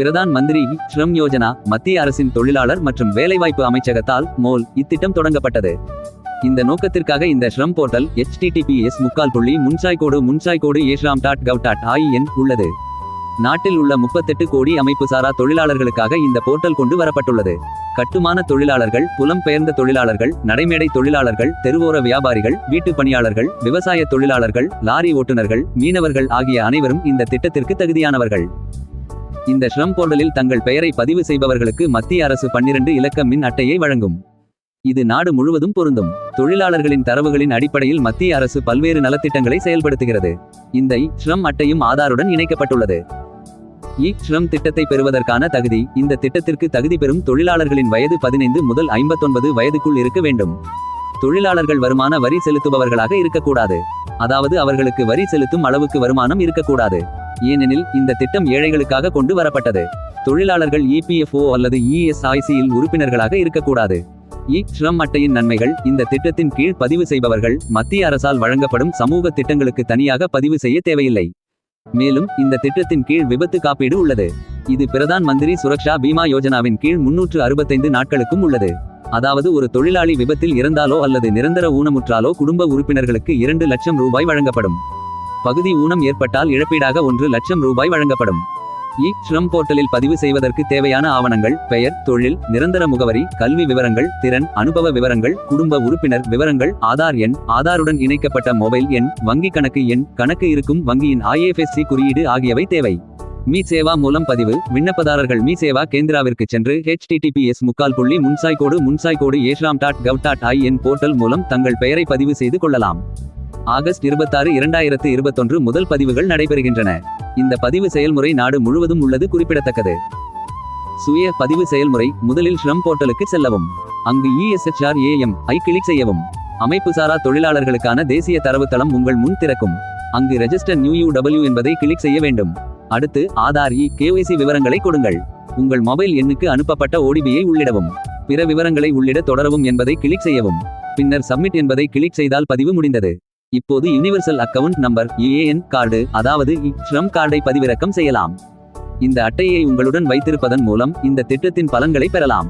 Pradhan Mantri Sturm Yojana மத்திய அரசின் தொழிலாளர் மற்றும் வேலைவாய்ப்பு அமைச்சகத்தால் மோல் இத்திட்டம் தொடங்கப்பட்டது. இந்த நோக்கத்திற்காக இந்த ஸ்ரம் போர்ட்டல் எச்டிடிபிஎஸ் முக்கால் புள்ளி முன்சாய்கோடு முன்சாய்கோடு eShram dot gov dot IN உள்ளது. நாட்டில் உள்ள முப்பத்தெட்டு கோடி அமைப்பு சாரா தொழிலாளர்களுக்காக இந்த போர்ட்டல் கொண்டு வரப்பட்டுள்ளது. கட்டுமான தொழிலாளர்கள் புலம்பெயர்ந்த தொழிலாளர்கள் நடைமேடை தொழிலாளர்கள் தெருவோர வியாபாரிகள் வீட்டுப் பணியாளர்கள் விவசாய தொழிலாளர்கள் லாரி ஓட்டுநர்கள் மீனவர்கள் ஆகிய அனைவரும் இந்த திட்டத்திற்கு தகுதியானவர்கள். இந்த ஸ்ரம் போர்ட்டலில் தங்கள் பெயரை பதிவு செய்பவர்களுக்கு மத்திய அரசு பன்னிரண்டு இலக்க மின் அட்டையை வழங்கும். இது நாடு முழுவதும் பொருந்தும். தொழிலாளர்களின் தரவுகளின் அடிப்படையில் மத்திய அரசு பல்வேறு நலத்திட்டங்களை செயல்படுத்துகிறது. இந்த ஸ்ரம் அட்டையும் ஆதாருடன் இணைக்கப்பட்டுள்ளது. இ ஸ்ரம் திட்டத்தை பெறுவதற்கான தகுதி இந்த திட்டத்திற்கு தகுதி பெறும் தொழிலாளர்களின் வயது பதினைந்து முதல் ஐம்பத்தொன்பது வயதுக்குள் இருக்க வேண்டும். தொழிலாளர்கள் வருமான வரி செலுத்துபவர்களாக இருக்கக்கூடாது. அதாவது அவர்களுக்கு வரி செலுத்தும் அளவுக்கு வருமானம் இருக்கக்கூடாது. ஏனெனில் இந்த திட்டம் ஏழைகளுக்காக கொண்டு வரப்பட்டது. தொழிலாளர்கள் இபிஎஃப்ஓ அல்லது இஎஸ்ஐசியில் உறுப்பினர்களாக இருக்கக்கூடாது. இ. ஸ்ரம் அட்டையின் நன்மைகள் இந்த திட்டத்தின் கீழ் பதிவு செய்பவர்கள் மத்திய அரசால் வழங்கப்படும் சமூக திட்டங்களுக்கு தனியாக பதிவு செய்ய தேவையில்லை. மேலும் இந்த திட்டத்தின் கீழ் விபத்து காப்பீடு உள்ளது. இது பிரதான் மந்திரி சுரக்ஷா பீமா யோஜனாவின் கீழ் முன்னூற்று அறுபத்தைந்து நாட்களுக்கும் உள்ளது. அதாவது ஒரு தொழிலாளி விபத்தில் இறந்தாலோ அல்லது நிரந்தர ஊனமுற்றாலோ குடும்ப உறுப்பினர்களுக்கு இரண்டு லட்சம் ரூபாய் வழங்கப்படும். பகுதி ஊனம் ஏற்பட்டால் இழப்பீடாக ஒன்று லட்சம் ரூபாய் வழங்கப்படும். இ. ஸ்ரம் போர்ட்டலில் பதிவு செய்வதற்கு தேவையான ஆவணங்கள் பெயர் தொழில் நிரந்தர முகவரி கல்வி விவரங்கள் திறன் அனுபவ விவரங்கள் குடும்ப உறுப்பினர் விவரங்கள் ஆதார் எண் ஆதாருடன் இணைக்கப்பட்ட மொபைல் எண் வங்கி கணக்கு எண் கணக்கு இருக்கும் வங்கியின் ஐஎஃப்எஸ்சி குறியீடு ஆகியவை தேவை. மீ சேவா மூலம் பதிவு விண்ணப்பதாரர்கள் மீ சேவா கேந்திராவிற்கு சென்று ஹெச்டிடிபிஎஸ் முக்கால் புள்ளி முன்சாய்கோடு முன்சாய்கோடு eShram dot gov dot IN portal மூலம் தங்கள் பெயரை பதிவு செய்து கொள்ளலாம். ஆகஸ்ட் இருபத்தாறு இரண்டாயிரத்து இருபத்தொன்று முதல் பதிவுகள் நடைபெறுகின்றன. இந்த பதிவு செயல்முறை நாடு முழுவதும் உள்ளது குறிப்பிடத்தக்கது. சுய பதிவு செயல்முறை முதலில் ஸ்ரம் போர்ட்டலுக்கு செல்லவும். அங்கு இஎஸ்எச்ஆர் ஏஎம் ஐ கிளிக் செய்யவும். அமைப்பு சாரா தொழிலாளர்களுக்கான தேசிய தரவுத்தளம் உங்கள் முன் திறக்கும். அங்கு ரெஜிஸ்டர் நியூ யூ டபிள்யூ என்பதை கிளிக் செய்ய வேண்டும். அடுத்து ஆதார் இ கேஒய்சி விவரங்களை கொடுங்கள். உங்கள் மொபைல் எண்ணுக்கு அனுப்பப்பட்ட ஓடிபியை உள்ளிடவும். பிற விவரங்களை உள்ளிட தொடரவும் என்பதை கிளிக் செய்யவும். பின்னர் சப்மிட் என்பதை கிளிக் செய்தால் பதிவு முடிந்தது. இப்போது universal account number UAN card அதாவது ஸ்ரம் கார்டை பதிவிறக்கம் செய்யலாம். இந்த அட்டையை உங்களுடன் வைத்திருப்பதன் மூலம் இந்த திட்டத்தின் பலன்களை பெறலாம்.